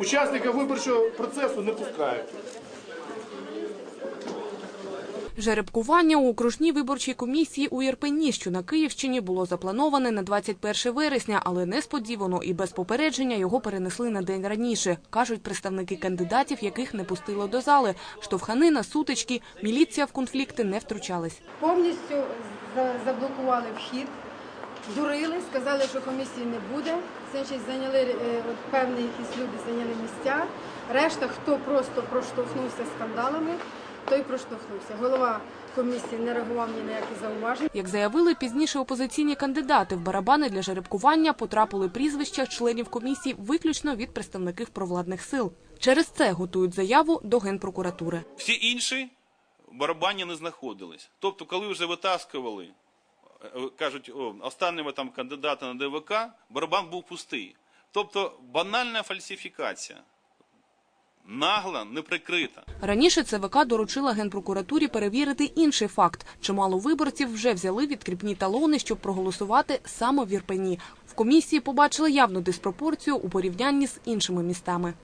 Учасника виборчого процесу не пускають. Жеребкування у окружній виборчій комісії у Ірпені, що на Київщині, було заплановане на 21 вересня, але несподівано і без попередження його перенесли на день раніше, кажуть представники кандидатів, яких не пустило до зали. Штовханина, сутички, міліція в конфлікти не втручалась. повністю за- заблокували вхід, дурили, сказали, що комісії не буде. Значить, зайняли е, от певні якісь люди зайняли місця. Решта, хто просто проштовхнувся скандалами, той проштовхнувся. Голова комісії не реагував ні на які зауваження. Як заявили пізніше опозиційні кандидати, в барабани для жеребкування потрапили прізвища членів комісії виключно від представників провладних сил. Через це готують заяву до генпрокуратури. Всі інші в барабані не знаходились. Тобто, коли вже витаскували, кажуть, о, останнього там кандидата на ДВК, барабан був пустий. Тобто банальна фальсифікація. Нагла, неприкрита. Раніше ЦВК доручила генпрокуратурі перевірити інший факт. Чимало виборців вже взяли відкріпні талони, щоб проголосувати саме в Ірпені. В комісії побачили явну диспропорцію у порівнянні з іншими містами.